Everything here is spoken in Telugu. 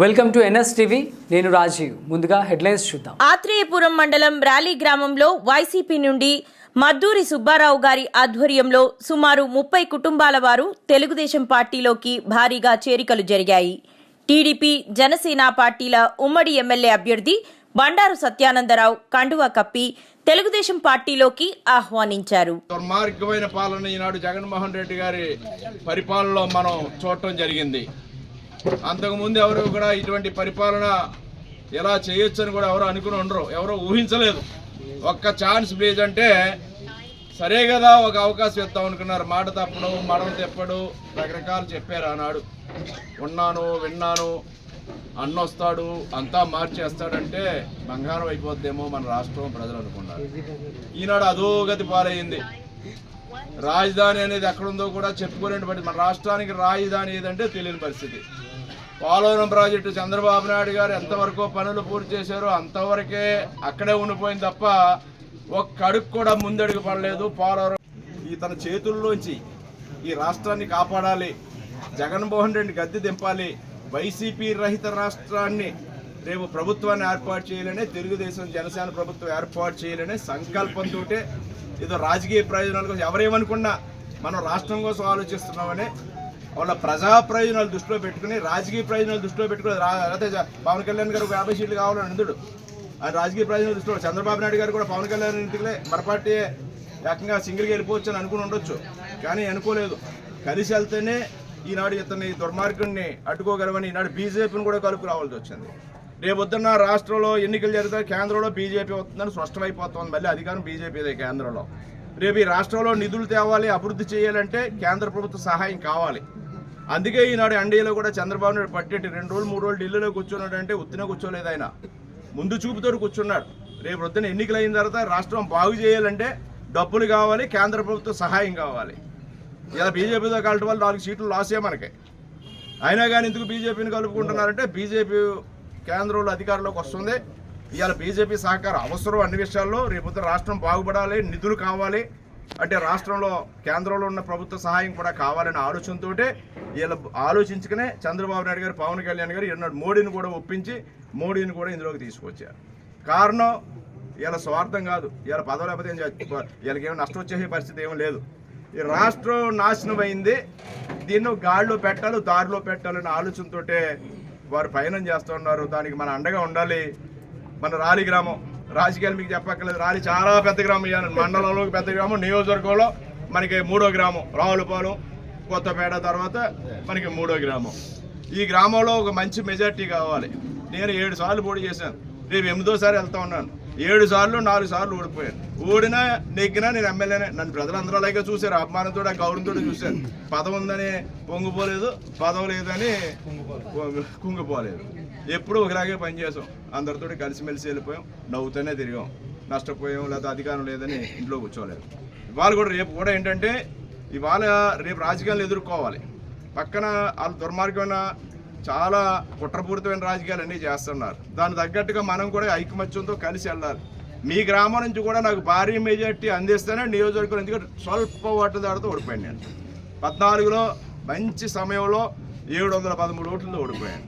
Welcome to NS TV. నేను రాజీవ్. ముందుగా హెడ్లైన్స్ చూద్దాం. ఆత్రేయపురం మండలం ర్యాలీ గ్రామంలో వైసీపీ నుండి మద్దూరి సుబ్బారావు గారి ఆధ్వర్యంలో సుమారు ముప్పై కుటుంబాల వారు తెలుగుదేశం పార్టీలోకి భారీగా చేరికలు జరిగాయి. టీడీపీ జనసేన పార్టీల ఉమ్మడి ఎమ్మెల్యే అభ్యర్థి బండారు సత్యానందరావు కండువా కప్పి తెలుగుదేశం పార్టీలోకి ఆహ్వానించారు. దుర్మార్గమైన పాలన ఈనాడు జగన్మోహన్ రెడ్డి గారి పరిపాలనలో మనం చూడటం జరిగింది. అంతకుముందు ఎవరు కూడా ఇటువంటి పరిపాలన ఎలా చేయొచ్చని కూడా ఎవరు అనుకుని ఉండరు ఎవరో ఊహించలేదు. ఒక్క ఛాన్స్ ప్లీజ్ అంటే సరే కదా ఒక అవకాశం ఇస్తాం అనుకున్నారు. మాట తప్పడు మడలు తెప్పడు రకరకాలు చెప్పారు ఆనాడు. ఉన్నాను విన్నాను అన్నొస్తాడు అంతా మార్చేస్తాడంటే బంగారం అయిపోద్దేమో మన రాష్ట్రం ప్రజలు అనుకున్నారు. ఈనాడు అధోగతి పాలయ్యింది రాజధాని అనేది ఎక్కడుందో కూడా చెప్పుకోలేని పరిస్థితి. మన రాష్ట్రానికి రాజధాని ఏదంటే తెలియని పరిస్థితి. పోలవరం ప్రాజెక్టు చంద్రబాబు నాయుడు గారు ఎంతవరకు పనులు పూర్తి చేశారో అంతవరకే అక్కడే ఉండిపోయింది తప్ప ఒక్క అడుగు కూడా ముందడుగు పడలేదు పోలవరం. ఈ తన చేతుల్లోంచి ఈ రాష్ట్రాన్ని కాపాడాలి జగన్మోహన్ రెడ్డి గద్దె దింపాలి వైసీపీ రహిత రాష్ట్రాన్ని రేపు ప్రభుత్వాన్ని ఏర్పాటు చేయాలనే తెలుగుదేశం జనసేన ప్రభుత్వం ఏర్పాటు చేయాలనే సంకల్పంతో ఏదో రాజకీయ ప్రయోజనాల కోసం ఎవరేమనుకున్నా మనం రాష్ట్రం కోసం ఆలోచిస్తున్నామని వాళ్ళ ప్రజా ప్రయోజనాలు దృష్టిలో పెట్టుకుని రాజకీయ ప్రయోజనాలు దృష్టిలో పెట్టుకుని రా- లేకపోతే పవన్ కళ్యాణ్ గారు ఒక యాభై సీట్లు కావాలని అందుడు ఆయన రాజకీయ ప్రయోజనాలు దృష్టిలో చంద్రబాబు నాయుడు గారు కూడా పవన్ కళ్యాణ్ ఇంటికి మన పార్టీ ఏకంగా సింగిల్గా వెళ్ళిపోవచ్చు అని అనుకుని ఉండొచ్చు. కానీ అనుకోలేదు. కలిసి వెళ్తేనే ఈనాడు ఇతని దుర్మార్గుడిని అడ్డుకోగలమని ఈనాడు బీజేపీని కూడా కలుపు రావాల్సి వచ్చింది. రేపొద్దున్న రాష్ట్రంలో ఎన్నికలు జరుగుతాయి కేంద్రంలో బీజేపీ వస్తుందని స్పష్టమైపోతుంది. మళ్ళీ అధికారం బీజేపీదే కేంద్రంలో. రేపు ఈ రాష్ట్రంలో నిధులు తేవాలి అభివృద్ధి చేయాలంటే కేంద్ర ప్రభుత్వ సహాయం కావాలి. అందుకే ఈనాడు ఎన్డీఏలో కూడా చంద్రబాబు నాయుడు పట్టేటి రెండు రోజులు మూడు రోజులు ఢిల్లీలో కూర్చున్నాడు అంటే ఉత్తిన కూర్చోలేదు ఆయన. ముందు చూపుతో కూర్చున్నాడు. రేపు వద్దున ఎన్నికలు అయిన తర్వాత రాష్ట్రం బాగు చేయాలంటే డబ్బులు కావాలి కేంద్ర ప్రభుత్వ సహాయం కావాలి. ఇలా బీజేపీతో కలటం వల్ల నాలుగు సీట్లు లాసే మనకి. అయినా కానీ ఎందుకు బీజేపీని కలుపుకుంటున్నారంటే బీజేపీ కేంద్రంలో అధికారంలోకి వస్తుంది. ఇవాళ బీజేపీ సహకారం అవసరం అన్ని విషయాల్లో. రేపు రాష్ట్రం బాగుపడాలి నిధులు కావాలి. అంటే రాష్ట్రంలో కేంద్రంలో ఉన్న ప్రభుత్వ సహాయం కూడా కావాలనే ఆలోచనతోటే వీళ్ళ ఆలోచించుకునే చంద్రబాబు నాయుడు గారు పవన్ కళ్యాణ్ గారు ఎన్నో మోడీని కూడా ఒప్పించి మోడీని కూడా ఇందులోకి తీసుకొచ్చారు. కారణం వీళ్ళ స్వార్థం కాదు. వీళ్ళ పదవి లేకపోతే ఏం వీళ్ళకి ఏమైనా నష్టం వచ్చే పరిస్థితి ఏమీ లేదు. ఈ రాష్ట్రం నాశనం అయింది. దీన్ని గాడిలో పెట్టాలి దారిలో పెట్టాలనే ఆలోచనతోటే వారు పయనం చేస్తూ ఉన్నారు. దానికి మన అండగా ఉండాలి. మన రాలి గ్రామం రాజకీయాలు మీకు చెప్పక్కర్లేదు. రాలి చాలా పెద్ద గ్రామం ఇయ్యాలి. మండలంలో పెద్ద గ్రామం నియోజకవర్గంలో మనకి మూడో గ్రామం. రావులపాలెం కొత్తపేట తర్వాత మనకి మూడో గ్రామం. ఈ గ్రామంలో ఒక మంచి మెజార్టీ కావాలి. నేను ఏడు సార్లు పోటీ చేశాను. రేపు ఎనిమిదోసారి వెళ్తా ఉన్నాను. ఏడు సార్లు నాలుగు సార్లు ఓడిపోయాను ఓడినా నెగ్గినా నేను ఎమ్మెల్యేనే. నన్ను ప్రజలందరూ అలాగే చూశారు. ఆ గౌరవంతో చూశారు. పదం ఉందని పొంగిపోలేదు. పదం లేదని కుంగిపోలేదు. ఎప్పుడూ ఒకలాగే పనిచేసాం అందరితో కలిసిమెలిసి వెళ్ళిపోయాం. నవ్వుతూనే తిరిగాం. నష్టపోయాం లేదా అధికారం లేదని ఇంట్లో కూర్చోలేదు. ఇవాళ కూడా రేపు కూడా ఏంటంటే ఇవాళ రేపు రాజకీయాలు ఎదుర్కోవాలి. పక్కన వాళ్ళ దుర్మార్గమైన చాలా కుట్రపూరితమైన రాజకీయాలు అన్నీ చేస్తున్నారు. దాని తగ్గట్టుగా మనం కూడా ఐకమత్యంతో కలిసి వెళ్ళాలి. మీ గ్రామం నుంచి కూడా నాకు భారీ మెజార్టీ అందిస్తేనే నియోజకవర్గం ఎందుకంటే స్వల్ప ఓట్ల ఓడిపోయాను నేను. పద్నాలుగులో మంచి సమయంలో ఏడు వందల పదమూడు ఓట్లతో ఓడిపోయాను.